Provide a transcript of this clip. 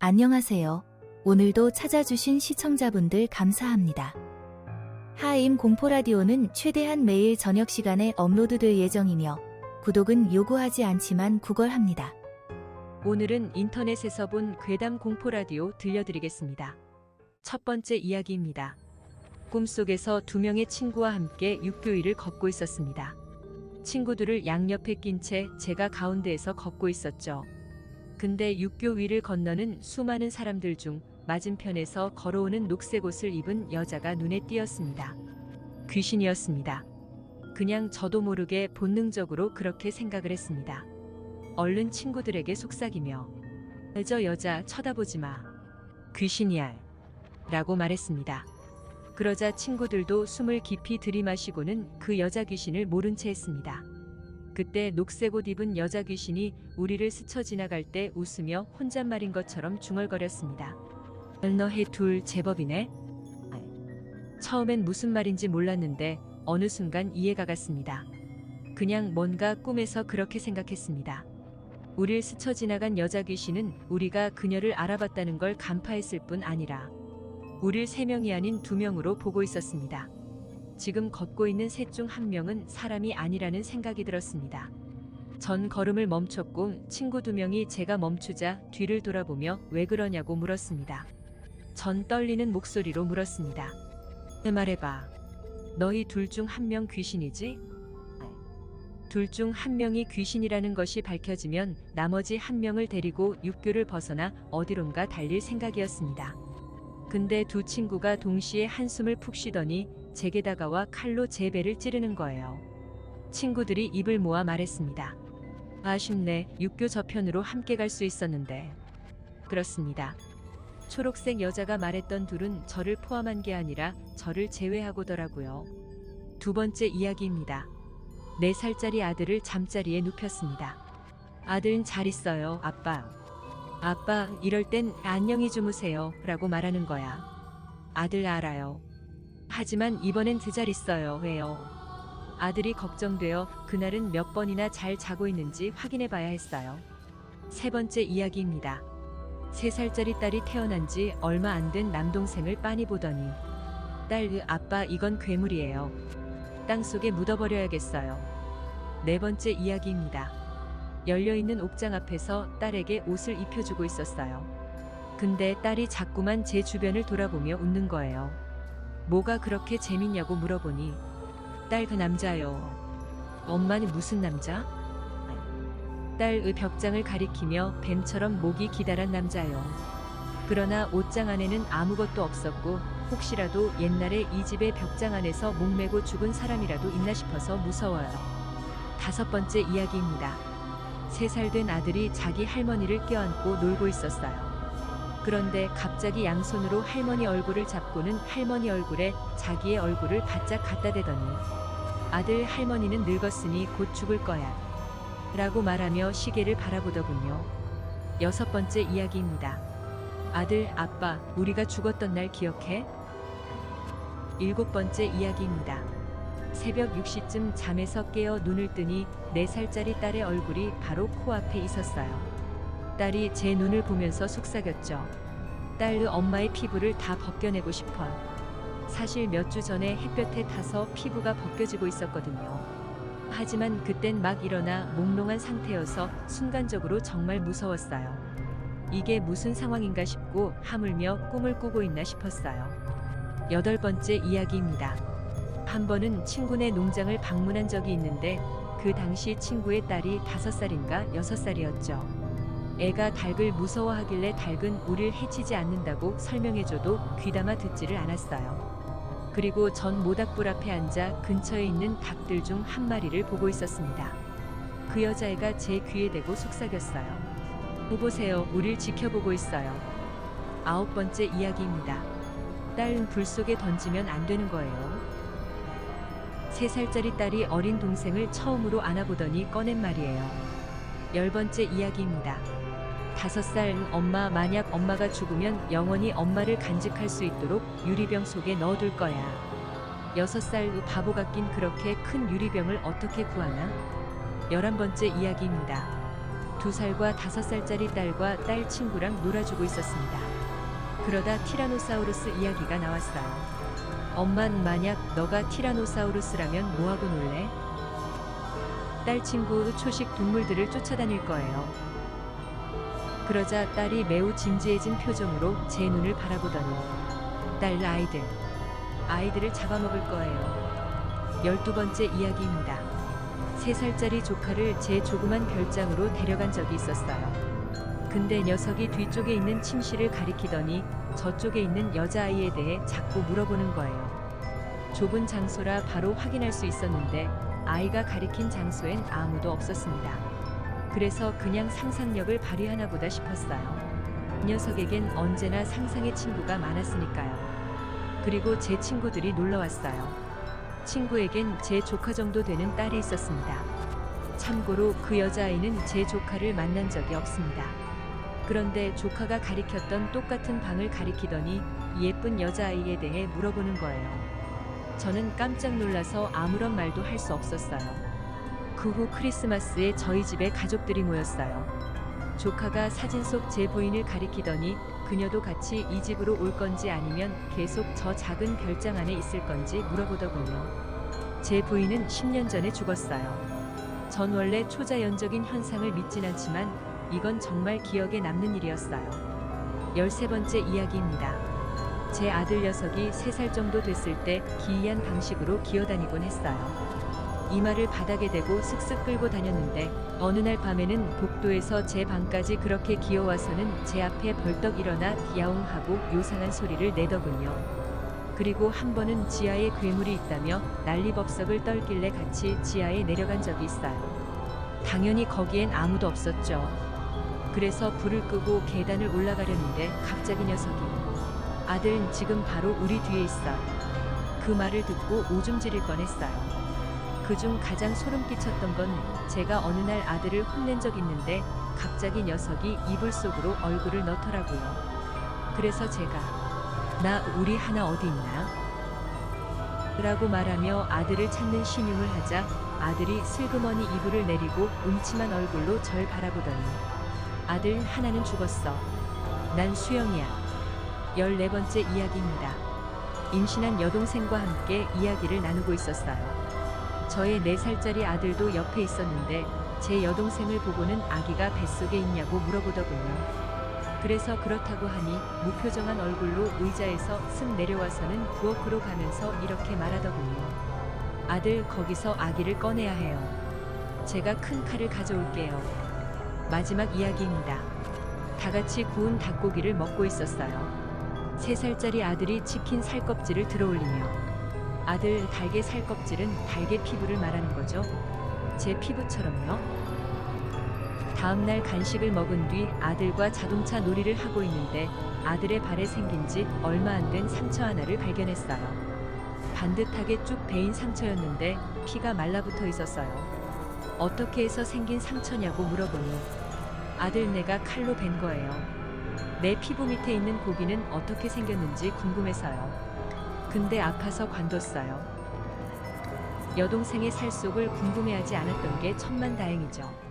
안녕하세요. 오늘도 찾아주신 시청자분들 감사합니다. 하임 공포라디오는 최대한 매일 저녁 시간에 업로드될 예정이며 구독은 요구하지 않지만 구걸합니다. 오늘은 인터넷에서 본 괴담 공포 라디오 들려드리겠습니다. 첫 번째 이야기입니다. 꿈속에서 두 명의 친구와 함께 육교위를 걷고 있었습니다. 친구들을 양옆에 낀 채 제가 가운데에서 걷고 있었죠. 근데 육교 위를 건너는 수많은 사람들 중 맞은편에서 걸어오는 녹색 옷을 입은 여자가 눈에 띄었습니다. 귀신이었습니다. 그냥 저도 모르게 본능적으로 그렇게 생각을 했습니다. 얼른 친구들에게 속삭이며 저 여자 쳐다보지 마. 귀신이야. 라고 말했습니다. 그러자 친구들도 숨을 깊이 들이마시고는 그 여자 귀신을 모른 채 했습니다. 그때 녹색 옷 입은 여자 귀신이 우리를 스쳐 지나갈 때 웃으며 혼잣말인 것처럼 중얼거렸습니다. 너해 둘 제법이네. 처음엔 무슨 말인지 몰랐는데 어느 순간 이해가 갔습니다. 그냥 뭔가 꿈에서 그렇게 생각했습니다. 우릴 스쳐 지나간 여자 귀신은 우리가 그녀를 알아봤다는 걸 간파했을 뿐 아니라 우릴 세 명이 아닌 두 명으로 보고 있었습니다. 지금 걷고 있는 셋 중 한 명은 사람이 아니라는 생각이 들었습니다. 전 걸음을 멈췄고 친구 두 명이 제가 멈추자 뒤를 돌아보며 왜 그러냐고 물었습니다. 전 떨리는 목소리로 물었습니다. 말해봐. 너희 둘 중 한 명 귀신이지? 둘 중 한 명이 귀신이라는 것이 밝혀지면 나머지 한 명을 데리고 육교를 벗어나 어디론가 달릴 생각이었습니다. 근데 두 친구가 동시에 한숨을 푹 쉬더니 제게 다가와 칼로 제 배를 찌르는 거예요. 친구들이 입을 모아 말했습니다. 아쉽네. 육교 저편으로 함께 갈 수 있었는데. 그렇습니다. 초록색 여자가 말했던 둘은 저를 포함한 게 아니라 저를 제외하고더라고요. 두 번째 이야기입니다. 네 살짜리 아들을 잠자리에 눕혔습니다. 아들은 잘 있어요, 아빠. 아빠, 이럴 땐 안녕히 주무세요. 라고 말하는 거야. 아들 알아요. 하지만 이번엔 제잘 있어요. 왜요? 아들이 걱정되어 그날은 몇 번이나 잘 자고 있는지 확인해 봐야 했어요. 세 번째 이야기입니다. 세 살짜리 딸이 태어난 지 얼마 안 된 남동생을 빤히 보더니 딸, 아빠 이건 괴물이에요. 땅 속에 묻어버려야겠어요. 네 번째 이야기입니다. 열려있는 옥장 앞에서 딸에게 옷을 입혀주고 있었어요. 근데 딸이 자꾸만 제 주변을 돌아보며 웃는 거예요. 뭐가 그렇게 재밌냐고 물어보니 딸 그 남자요. 엄마는 무슨 남자? 딸의 벽장을 가리키며 뱀처럼 목이 기다란 남자요. 그러나 옷장 안에는 아무것도 없었고 혹시라도 옛날에 이 집의 벽장 안에서 목매고 죽은 사람이라도 있나 싶어서 무서워요. 다섯 번째 이야기입니다. 세 살 된 아들이 자기 할머니를 껴안고 놀고 있었어요. 그런데 갑자기 양손으로 할머니 얼굴을 잡고는 할머니 얼굴에 자기의 얼굴을 바짝 갖다 대더니 아들 할머니는 늙었으니 곧 죽을 거야. 라고 말하며 시계를 바라보더군요. 여섯 번째 이야기입니다. 아들, 아빠, 우리가 죽었던 날 기억해? 일곱 번째 이야기입니다. 새벽 6시쯤 잠에서 깨어 눈을 뜨니 4살짜리 딸의 얼굴이 바로 코앞에 있었어요. 딸이 제 눈을 보면서 속삭였죠. 딸 엄마의 피부를 다 벗겨내고 싶어. 사실 몇 주 전에 햇볕에 타서 피부가 벗겨지고 있었거든요. 하지만 그땐 막 일어나 몽롱한 상태여서 순간적으로 정말 무서웠어요. 이게 무슨 상황인가 싶고 하물며 꿈을 꾸고 있나 싶었어요. 여덟 번째 이야기입니다. 한 번은 친구네 농장을 방문한 적이 있는데 그 당시 친구의 딸이 다섯 살인가 여섯 살이었죠. 애가 닭을 무서워하길래 닭은 우릴 해치지 않는다고 설명해줘도 귀담아 듣지를 않았어요. 그리고 전 모닥불 앞에 앉아 근처에 있는 닭들 중 한 마리를 보고 있었습니다. 그 여자애가 제 귀에 대고 속삭였어요. 보세요, 우릴 지켜보고 있어요. 아홉 번째 이야기입니다. 딸은 불 속에 던지면 안 되는 거예요. 세 살짜리 딸이 어린 동생을 처음으로 안아보더니 꺼낸 말이에요. 열 번째 이야기입니다. 다섯 살 엄마 만약 엄마가 죽으면 영원히 엄마를 간직할 수 있도록 유리병 속에 넣어둘 거야. 여섯 살 바보 같긴 그렇게 큰 유리병을 어떻게 구하나? 열한 번째 이야기입니다. 두 살과 다섯 살짜리 딸과 딸 친구랑 놀아주고 있었습니다. 그러다 티라노사우루스 이야기가 나왔어요. 엄만 만약 너가 티라노사우루스라면 뭐하고 놀래? 딸 친구 초식 동물들을 쫓아다닐 거예요. 그러자 딸이 매우 진지해진 표정으로 제 눈을 바라보더니 딸 아이들, 아이들을 잡아먹을 거예요. 열두 번째 이야기입니다. 세 살짜리 조카를 제 조그만 별장으로 데려간 적이 있었어요. 근데 녀석이 뒤쪽에 있는 침실을 가리키더니 저쪽에 있는 여자아이에 대해 자꾸 물어보는 거예요. 좁은 장소라 바로 확인할 수 있었는데 아이가 가리킨 장소엔 아무도 없었습니다. 그래서 그냥 상상력을 발휘하나 보다 싶었어요. 녀석에겐 언제나 상상의 친구가 많았으니까요. 그리고 제 친구들이 놀러 왔어요. 친구에겐 제 조카 정도 되는 딸이 있었습니다. 참고로 그 여자아이는 제 조카를 만난 적이 없습니다. 그런데 조카가 가리켰던 똑같은 방을 가리키더니 이 예쁜 여자아이에 대해 물어보는 거예요. 저는 깜짝 놀라서 아무런 말도 할 수 없었어요. 그 후 크리스마스에 저희 집에 가족들이 모였어요. 조카가 사진 속 제 부인을 가리키더니 그녀도 같이 이 집으로 올 건지 아니면 계속 저 작은 별장 안에 있을 건지 물어보더군요. 제 부인은 10년 전에 죽었어요. 전 원래 초자연적인 현상을 믿진 않지만 이건 정말 기억에 남는 일이었어요. 13번째 이야기입니다. 제 아들 녀석이 3살 정도 됐을 때 기이한 방식으로 기어다니곤 했어요. 이마를 바닥에 대고 슥슥 끌고 다녔는데 어느 날 밤에는 복도에서 제 방까지 그렇게 기어와서는 제 앞에 벌떡 일어나 야옹하고 요상한 소리를 내더군요. 그리고 한 번은 지하에 괴물이 있다며 난리법석을 떨길래 같이 지하에 내려간 적이 있어요. 당연히 거기엔 아무도 없었죠. 그래서 불을 끄고 계단을 올라가려는데 갑자기 녀석이 아들 지금 바로 우리 뒤에 있어. 그 말을 듣고 오줌 지릴 뻔했어요. 그중 가장 소름 끼쳤던 건 제가 어느 날 아들을 혼낸 적 있는데 갑자기 녀석이 이불 속으로 얼굴을 넣더라고요. 그래서 제가 나 우리 하나 어디 있나? 라고 말하며 아들을 찾는 신용을 하자 아들이 슬그머니 이불을 내리고 음침한 얼굴로 절 바라보더니 아들 하나는 죽었어. 난 수영이야. 14번째 이야기입니다. 임신한 여동생과 함께 이야기를 나누고 있었어요. 저의 4살짜리 아들도 옆에 있었는데 제 여동생을 보고는 아기가 뱃속에 있냐고 물어보더군요. 그래서 그렇다고 하니 무표정한 얼굴로 의자에서 쓱 내려와서는 부엌으로 가면서 이렇게 말하더군요. 아들 거기서 아기를 꺼내야 해요. 제가 큰 칼을 가져올게요. 마지막 이야기입니다. 다 같이 구운 닭고기를 먹고 있었어요. 세 살짜리 아들이 치킨 살껍질을 들어올리며 아들 달걀 살껍질은 달걀 피부를 말하는 거죠. 제 피부처럼요. 다음 날 간식을 먹은 뒤 아들과 자동차 놀이를 하고 있는데 아들의 발에 생긴 지 얼마 안 된 상처 하나를 발견했어요. 반듯하게 쭉 베인 상처였는데 피가 말라붙어 있었어요. 어떻게 해서 생긴 상처냐고 물어보니 아들 내가 칼로 벤 거예요. 내 피부 밑에 있는 고기는 어떻게 생겼는지 궁금해서요. 근데 아파서 관뒀어요. 여동생의 살 속을 궁금해하지 않았던 게 천만 다행이죠.